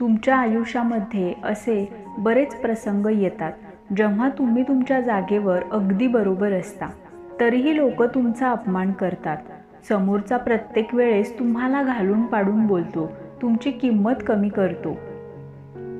तुमच्या आयुष्यामध्ये असे बरेच प्रसंग येतात. जेव्हा तुम्ही तुमच्या जागेवर अगदी बरोबर असता तरीही लोक तुमचा अपमान करतात. समोरचा प्रत्येक वेळेस तुम्हाला घालून पाडून बोलतो तुमची किंमत कमी करतो.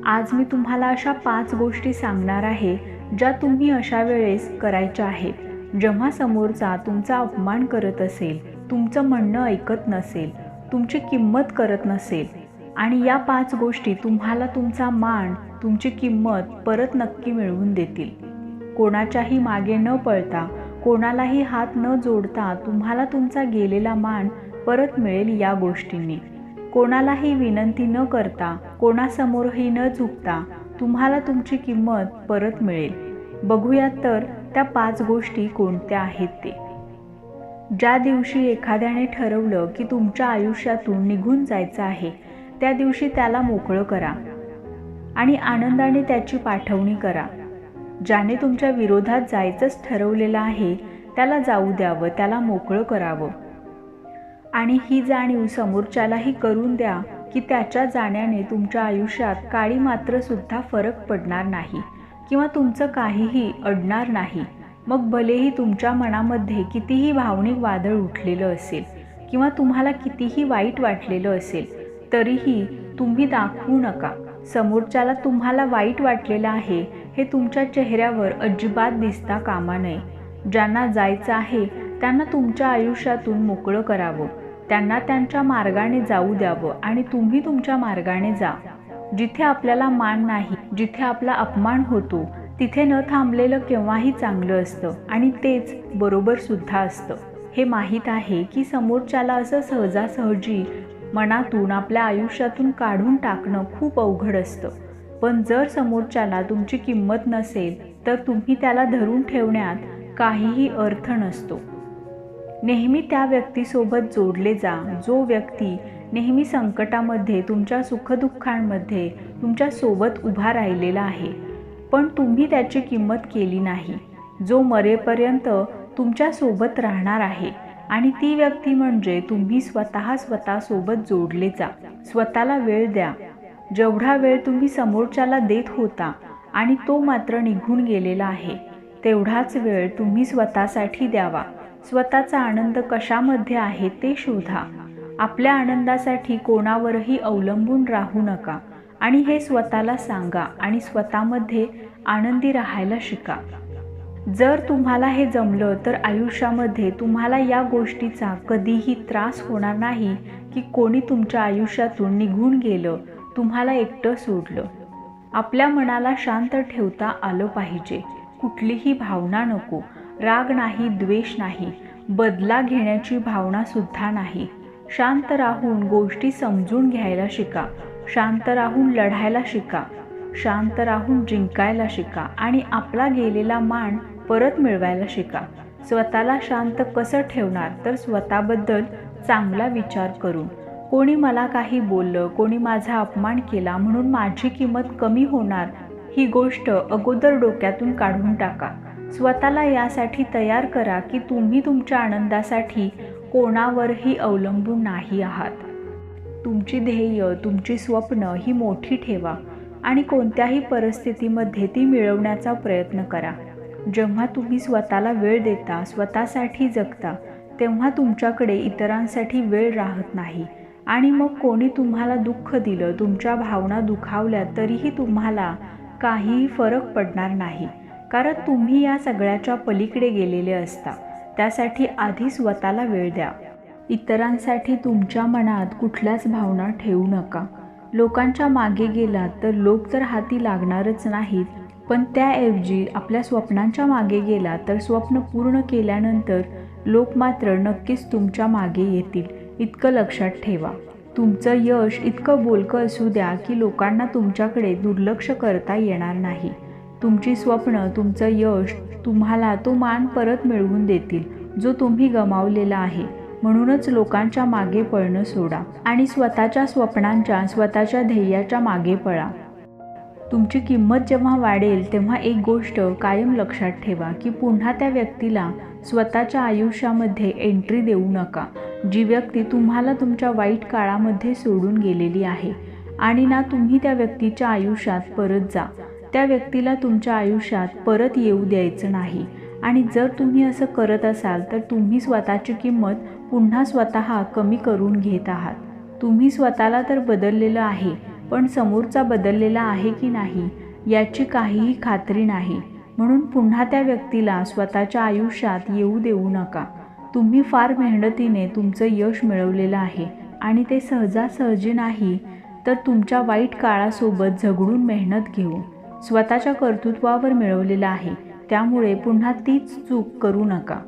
आज मी तुम्हाला अशा पाच गोष्टी सांगणार आहे ज्या तुम्ही अशा वेळेस करायच्या आहेत. जेव्हा समोरचा तुमचा अपमान करत असेल तुमचं म्हणणं ऐकत नसेल तुमची किंमत करत नसेल आणि या पाच गोष्टी तुम्हाला तुमचा मान तुमची किंमत परत नक्की मिळवून देतील. कोणाच्याही मागे न पळता कोणालाही हात न जोडता तुम्हाला तुमचा गेलेला मान परत मिळेल या गोष्टींनी. कोणालाही विनंती न करता कोणासमोरही न झुकता तुम्हाला तुमची किंमत परत मिळेल. बघूयात तर त्या पाच गोष्टी कोणत्या आहेत ते. ज्या दिवशी एखाद्याने ठरवलं की तुमच्या आयुष्यातून निघून जायचं आहे त्या दिवशी त्याला मोकळं करा आणि आनंदाने त्याची पाठवणी करा. ज्याने तुमच्या विरोधात जायचंच ठरवलेलं आहे त्याला जाऊ द्यावं त्याला मोकळं करावं. आणि ही जाणीव समोरच्यालाही करून द्या की त्याच्या जाण्याने तुमच्या आयुष्यात काळी मात्र सुद्धा फरक पडणार नाही किंवा तुमचं काहीही अडणार नाही. मग भलेही तुमच्या मनामध्ये कितीही भावनिक वादळ उठलेलं असेल किंवा तुम्हाला कितीही वाईट वाटलेलं असेल तरीही तुम्ही दाखवू नका. समोरच्याला तुम्हाला वाईट वाटलेलं आहे हे तुमच्या चेहऱ्यावर अजिबात दिसता कामा नये. ज्यांना जायचं आहे त्यांना तुमच्या आयुष्यातून मोकळं करावं. त्यांना त्यांच्या मार्गाने जाऊ द्यावं आणि तुम्ही तुमच्या मार्गाने जा. जिथे आपल्याला मान नाही जिथे आपला अपमान होतो तिथे न थांबलेलं केव्हाही चांगलं असतं आणि तेच बरोबर सुद्धा असतं. हे माहीत आहे की समोरच्याला असं सहजासहजी मनातून आपल्या आयुष्यातून काढून टाकणं खूप अवघड असतं. पण जर समोरच्याला तुमची किंमत नसेल तर तुम्ही त्याला धरून ठेवण्यात काहीही अर्थ नसतो. नेहमी त्या व्यक्तीसोबत जोडले जा. जो व्यक्ती नेहमी संकटामध्ये तुमच्या सुखदुःखांमध्ये तुमच्यासोबत उभा राहिलेला आहे पण तुम्ही त्याची किंमत केली नाही. जो मरेपर्यंत तुमच्यासोबत राहणार आहे. आणि ती व्यक्ती म्हणजे तुम्ही स्वतः स्वतःसोबत जोडले जा. स्वतःला वेळ द्या. जेवढा वेळ तुम्ही समोरच्याला देत होता आणि तो मात्र निघून गेलेला आहे तेवढाच वेळ तुम्ही स्वतःसाठी द्यावा. स्वतःचा आनंद कशामध्ये आहे ते शोधा. आपल्या आनंदासाठी कोणावरही अवलंबून राहू नका आणि हे स्वतःला सांगा आणि स्वतःमध्ये आनंदी राहायला शिका. जर तुम्हाला हे जमलं तर आयुष्यामध्ये तुम्हाला या गोष्टीचा कधीही त्रास होणार नाही की कोणी तुमच्या आयुष्यातून निघून गेलं तुम्हाला एकटं सोडलं. आपल्या मनाला शांत ठेवता आलं पाहिजे. कुठलीही भावना नको. राग नाही द्वेष नाही. बदला घेण्याची भावनासुद्धा नाही. शांत राहून गोष्टी समजून घ्यायला शिका. शांत राहून लढायला शिका. शांत राहून जिंकायला शिका. आणि आपला गेलेला मान परत मिळवायला शिका. स्वतःला शांत कसं ठेवणार तर स्वतःबद्दल चांगला विचार करून. कोणी मला काही बोललं कोणी माझा अपमान केला म्हणून माझी किंमत कमी होणार ही गोष्ट अगोदर डोक्यातून काढून टाका. स्वतःला यासाठी तयार करा की तुम्ही तुमच्या आनंदासाठी कोणावरही अवलंबून नाही आहात. तुमची ध्येय तुमची स्वप्न ही मोठी ठेवा आणि कोणत्याही परिस्थितीमध्ये ती मिळवण्याचा प्रयत्न करा. जेव्हा तुम्ही स्वतःला वेळ देता स्वतःसाठी जगता तेव्हा तुमच्याकडे इतरांसाठी वेळ राहत नाही. आणि मग कोणी तुम्हाला दुःख दिलं तुमच्या भावना दुखावल्या तरीही तुम्हाला काहीही फरक पडणार नाही. कारण तुम्ही या सगळ्याच्या पलीकडे गेलेले असता. त्यासाठी आधी स्वतःला वेळ द्या. इतरांसाठी तुमच्या मनात कुठल्याच भावना ठेवू नका. लोकांच्या मागे गेलात तर लोक तर हाती लागणारच नाहीत. पण त्याऐवजी आपल्या स्वप्नांच्या मागे गेला तर स्वप्न पूर्ण केल्यानंतर लोक मात्र नक्कीच तुमच्या मागे येतील. इतकं लक्षात ठेवा. तुमचं यश इतकं बोलकं असू द्या की लोकांना तुमच्याकडे दुर्लक्ष करता येणार नाही. तुमची स्वप्न तुमचं यश तुम्हाला तो मान परत मिळवून देतील जो तुम्ही गमावलेला आहे. म्हणूनच लोकांच्या मागे पळणं सोडा आणि स्वतःच्या स्वप्नांच्या स्वतःच्या ध्येयाच्या मागे पळा. तुमची किंमत जेव्हा वाढेल तेव्हा एक गोष्ट कायम लक्षात ठेवा की पुन्हा त्या व्यक्तीला स्वतःच्या आयुष्यामध्ये एंट्री देऊ नका. जी व्यक्ती तुम्हाला तुमच्या वाईट काळामध्ये सोडून गेलेली आहे आणि ना तुम्ही त्या व्यक्तीच्या आयुष्यात परत जा. त्या व्यक्तीला तुमच्या आयुष्यात परत येऊ द्यायचं नाही. आणि जर तुम्ही असं करत असाल तर तुम्ही स्वतःची किंमत पुन्हा स्वतः कमी करून घेत आहात. तुम्ही स्वतःला तर बदललेलं आहे पण समोरचा बदललेला आहे की नाही याची काहीही खात्री नाही. म्हणून पुन्हा त्या व्यक्तीला स्वतःच्या आयुष्यात येऊ देऊ नका. तुम्ही फार मेहनतीने तुमचं यश मिळवलेलं आहे आणि ते सहजासहजी नाही तर तुमच्या वाईट काळासोबत झगडून मेहनत घेऊन स्वतःच्या कर्तृत्वावर मिळवलेलं आहे त्यामुळे पुन्हा तीच चूक करू नका.